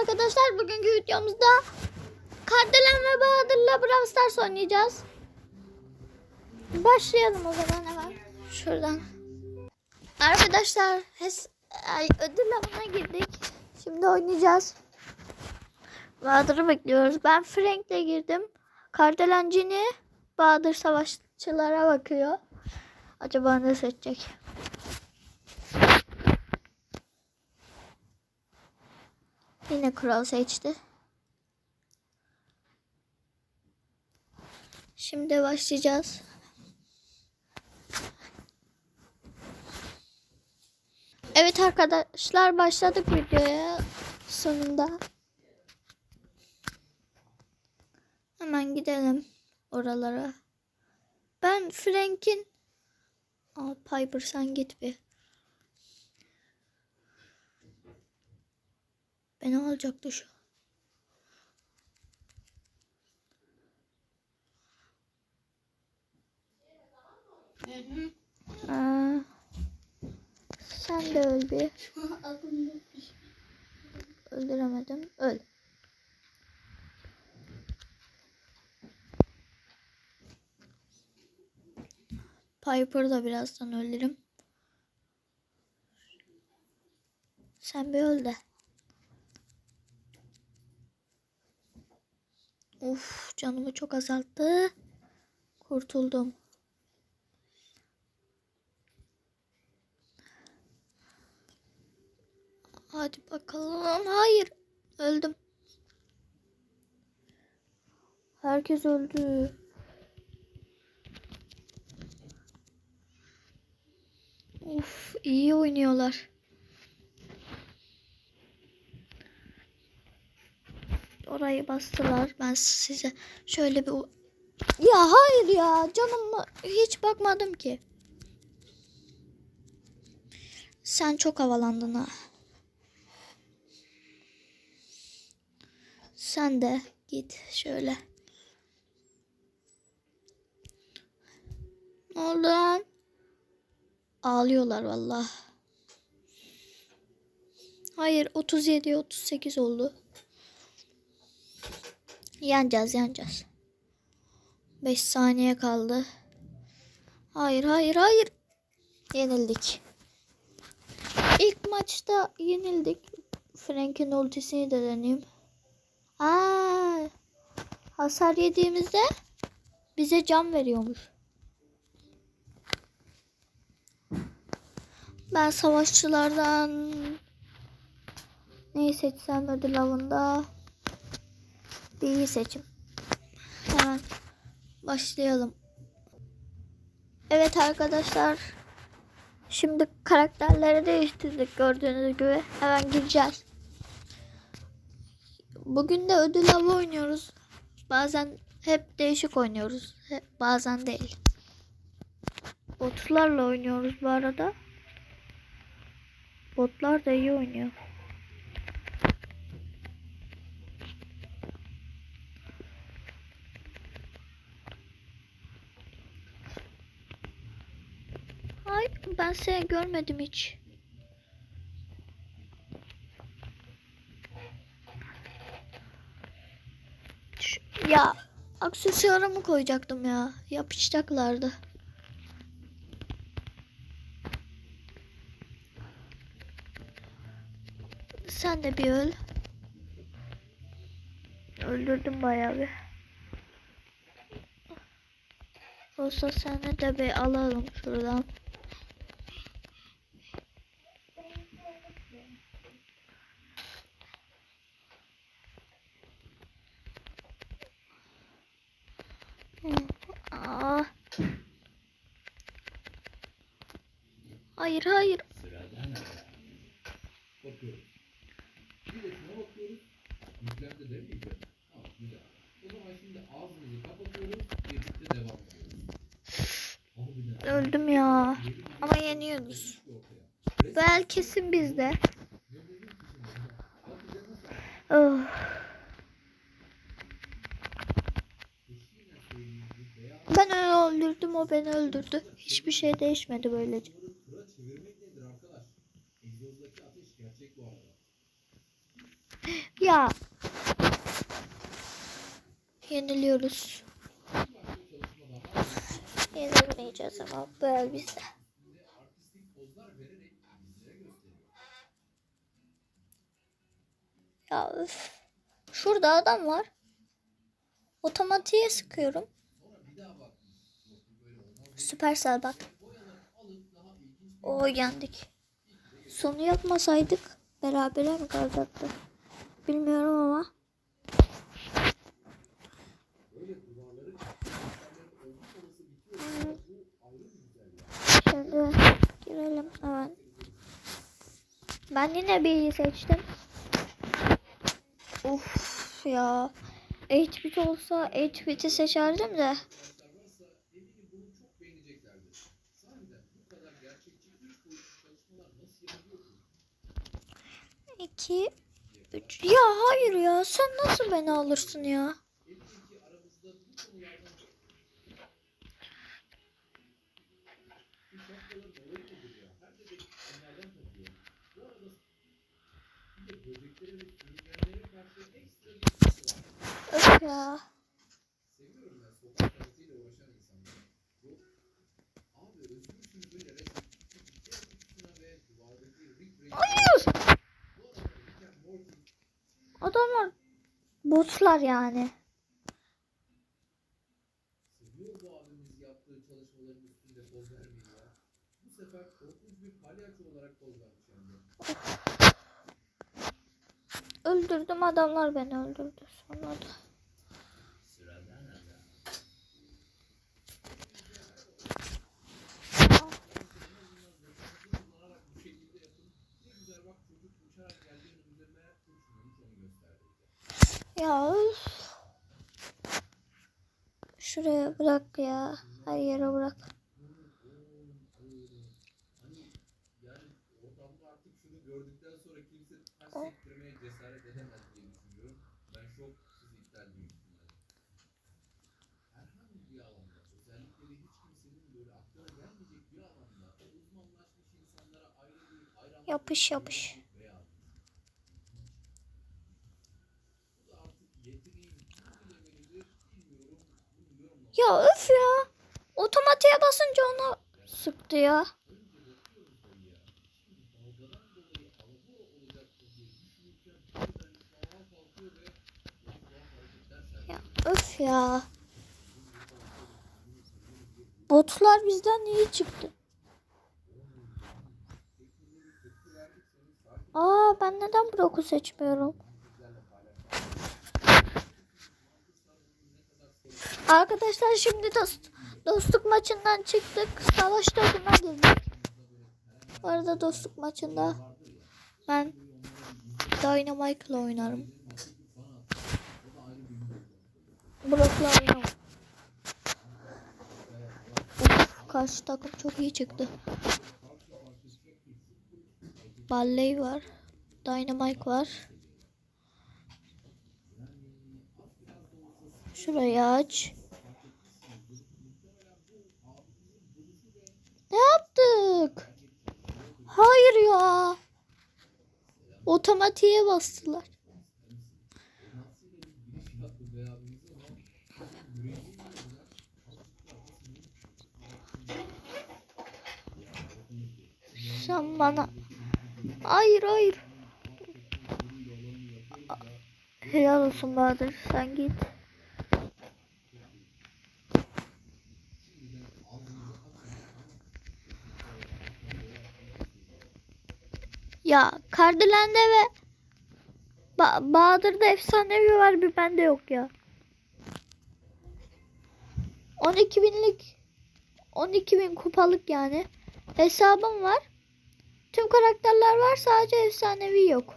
Arkadaşlar bugünkü videomuzda Kardelen ve Bahadır'la Brawl Stars oynayacağız. Başlayalım o zaman hemen. Şuradan. Arkadaşlar hes ay, ödül avına girdik. Şimdi oynayacağız. Bahadır'ı bekliyoruz. Ben Frank'le girdim. Kardelen Cini Bahadır savaşçılara bakıyor. Acaba ne seçecek? Yine kural seçti. Şimdi başlayacağız. Evet arkadaşlar başladık videoya sonunda. Hemen gidelim oralara. Ben Frank'in Aa, Piper sen git bir. Beni alacaktı şu. Aa, sen de öl bir. Öldüremedim. Öl. Piper'ı da birazdan öldürürüm. Sen bir öl de. Uf canımı çok azalttı. Kurtuldum. Hadi bakalım. Hayır. Öldüm. Herkes öldü. Uf iyi oynuyorlar. Orayı bastılar. Ben size şöyle bir... Ya hayır ya canım hiç bakmadım ki. Sen çok havalandın ha. Sen de git şöyle. Ne oldu lan? Ağlıyorlar vallahi. Hayır 37 38 oldu. Yeneceğiz yeneceğiz. 5 saniye kaldı. Hayır hayır hayır. Yenildik. İlk maçta yenildik. Frank'in ultisini de deneyeyim. Aa, hasar yediğimizde bize can veriyormuş. Ben savaşçılardan neyi seçsem ödül avında bir iyi seçim. Hemen başlayalım. Evet arkadaşlar. Şimdi karakterleri değiştirdik gördüğünüz gibi. Hemen gireceğiz. Bugün de ödül avı oynuyoruz. Bazen hep değişik oynuyoruz. Hep, bazen değil. Botlarla oynuyoruz bu arada. Botlar da iyi oynuyor. Seni görmedim hiç. Ya aksesuarımı koyacaktım ya. Yapışacaklardı. Sen de bir öl. Öldürdüm bayağı bir. Olsa seni de bir alalım şuradan. Hı, Aa. Hayır hayır. Sırada ne var? Bakıyoruz. Bir de şuna bakıyoruz. Yüklerde de miydi? Tamam güzel. O zaman şimdi ağzımızı kapatıyoruz. Birlikte devam ediyoruz. Harbiden. Öldüm ya. Ama yeniyoruz. Bel kesin bizde. Oh. Ben öldürdüm o beni öldürdü. Hiçbir şey değişmedi böylece. Ya. Yeniliyoruz. Yenemeyeceğiz ama bizlere gösteriyor. Ya üf. Şurada adam var. Otomatiğe sıkıyorum. Süpersel bak. O yendik. Sonu yapmasaydık berabere mi kalacaktı? Bilmiyorum ama. Şimdi girelim hemen. Ben yine B'yi seçtim. Uf ya. 8 bit olsa 8 bit'i seçerdim de. Eminim 3 Ya hayır ya sen nasıl beni alırsın ya? Ki aramızda bu konulardan Bu şapkaların olayı nedir ya? Her bebek onlardan takıyor. Bu arada bir de böceklere ve sürüngenlere karşı ekstra bir ilgisi var. Öf ya. Seviyorum ben sokak sanatıyla uğraşan insanları. Yok. Abi özgürsünüz böyle resim. Diğer kutusuna ve duvardaki Rick Race'e Hayır. Bu arada Rick and Morty Adamlar botlar yani. seviyor bu abimiz yaptığı çalışmaların üstünde poz vermeyi ya. Bu sefer korkunç bir palyaço olarak poz vermiş hem de. Öldürdüm adamlar beni öldürdü sonra da. Ya. Şuraya bırak ya. Her yere bırak. Hani yani ortamda sergiliyor. Ya öf ya. Botlar bizden iyi çıktı. Aa ben neden Brock'u seçmiyorum? Arkadaşlar şimdi dost, dostluk maçından çıktık. Savaş topuna girdik. Bu arada dostluk maçında ben Dynamite'la oynarım. Brock'la oynamam. Of, karşı takım çok iyi çıktı. Balley var. Dynamite var. Şurayı aç. Ne yaptık? Hayır ya. Otomatiğe bastılar. Sen bana... Hayır hayır. Helal olsun Bahadır. Sen git. Ya Kardelen'de ve ba Bahadır'da efsanevi var bir bende yok ya. 12 binlik 12 bin kupalık yani hesabım var. Tüm karakterler var sadece efsanevi yok.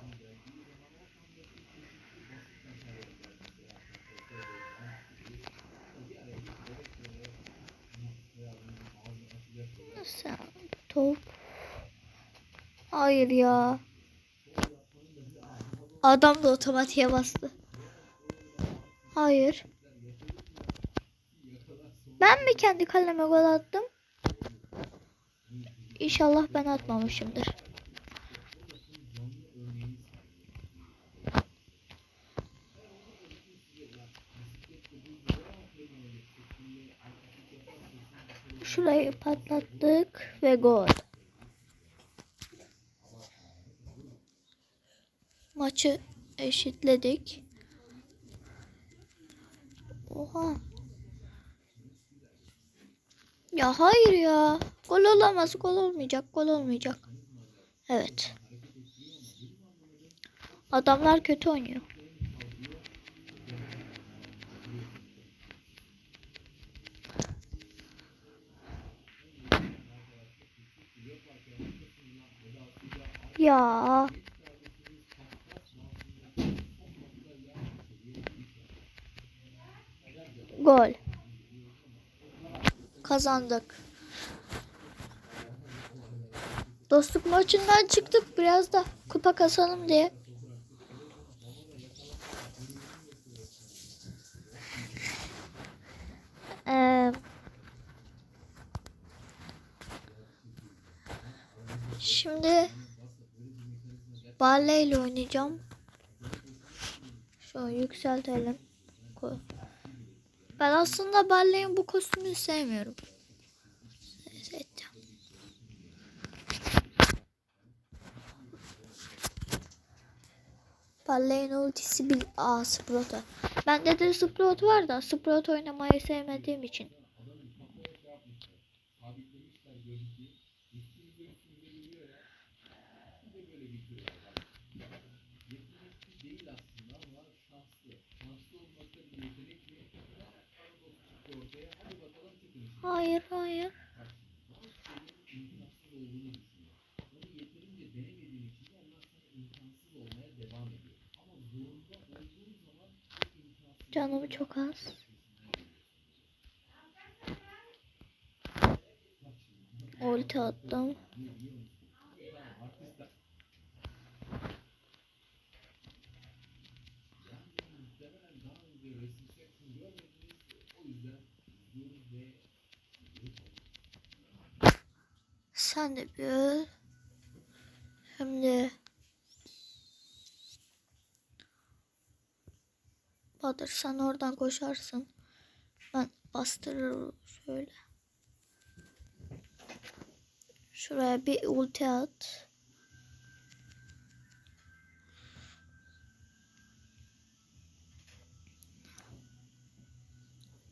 Sen top. Hayır ya. Adam da otomatiğe bastı. Hayır. Ben mi kendi kaleme gol attım? İnşallah ben atmamışımdır. Şurayı patlattık ve gol. Maçı eşitledik. Oha. Ya hayır ya. Gol olamaz. Gol olmayacak. Gol olmayacak. Evet. Adamlar kötü oynuyor. Ya. Gol. Kazandık. Dostluk maçından çıktık biraz da kupa kasalım diye. Ee, şimdi Barley ile oynayacağım. Şöyle yükseltelim. Ben aslında Barley'in bu kostümünü sevmiyorum. Seçeceğim. Barley'in ultisi bir Aa Sprout'a. Bende de Sprout var da Sprout oynamayı sevmediğim için. değil aslında ama şanslı. Şanslı olmakta bir yetenek mi? Çıktı ortaya. Hadi bakalım çıkın. Hayır hayır. imkansız olduğunu düşünüyor. Onu yeterince denemediğin için de ondan sonra imkansız olmaya devam ediyor. Ama zorunda olduğun zaman o imkansız Canım çok az. Ulti attım. Sen de bir öl. Şimdi Bahadır sen oradan koşarsın. Ben bastırırım şöyle. Şuraya bir ulti at.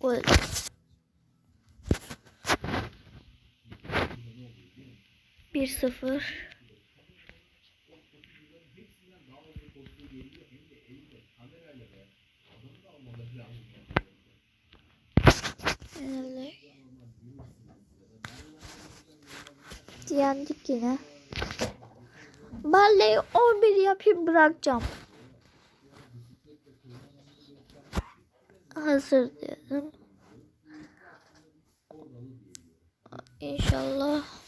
Gol. Bir sıfır. Öyle. Yendik yine. Balleyi 11 yapayım bırakacağım. Hazır diyelim. İnşallah.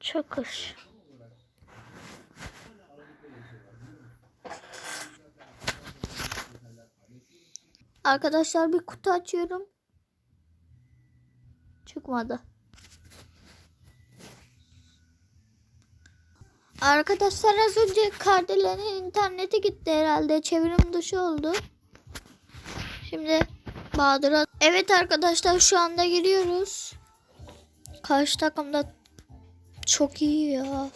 Çok hoş. Arkadaşlar bir kutu açıyorum. Çıkmadı. Arkadaşlar az önce Kardelen'in interneti gitti herhalde. Çevrim dışı oldu. Şimdi Bahadır'a... Evet arkadaşlar şu anda giriyoruz. Karşı takımda çok iyi ya.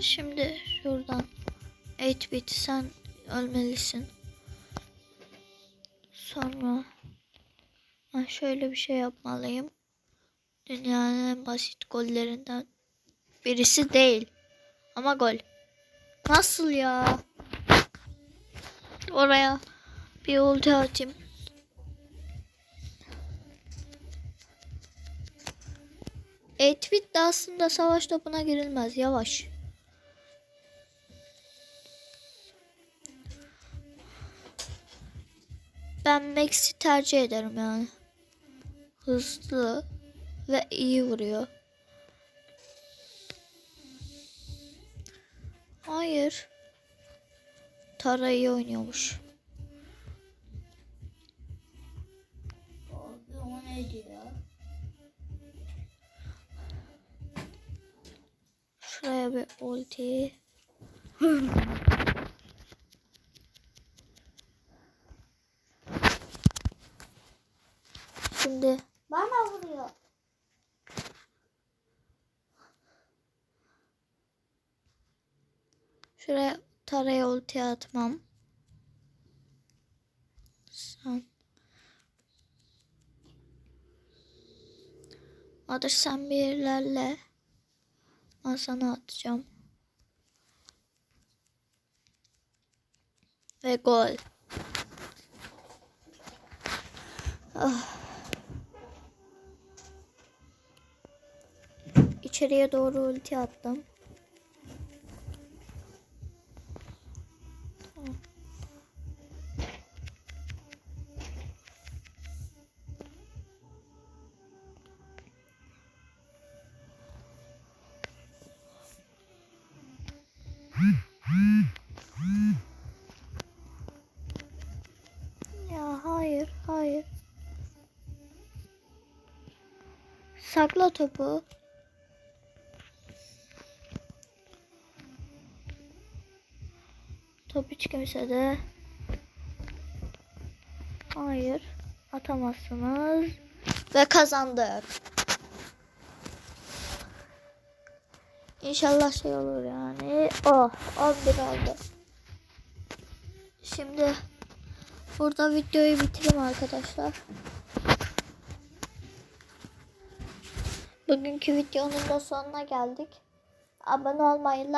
Şimdi şuradan 8 bit sen ölmelisin. Sonra ben şöyle bir şey yapmalıyım. Dünyanın en basit gollerinden birisi değil. Ama gol. Nasıl ya? Oraya bir ulti atayım. Etbit de aslında savaş topuna girilmez. Yavaş. Ben Max'i tercih ederim yani. Hızlı ve iyi vuruyor. Hayır. Tara iyi oynuyormuş. Abi o ne diyor? Şuraya bir ulti. Şimdi Bana vuruyor. Şuraya taraya ulti atmam. Sen. Adır sen bir ilerle. Ben sana atacağım. Ve gol. Ah. İçeriye doğru ulti attım. Sakla topu. Top hiç kimsede. Hayır. Atamazsınız. Ve kazandık. İnşallah şey olur yani. Oh 11 oldu. Şimdi burada videoyu bitireyim arkadaşlar. Bugünkü videonun da sonuna geldik. Abone olmayı,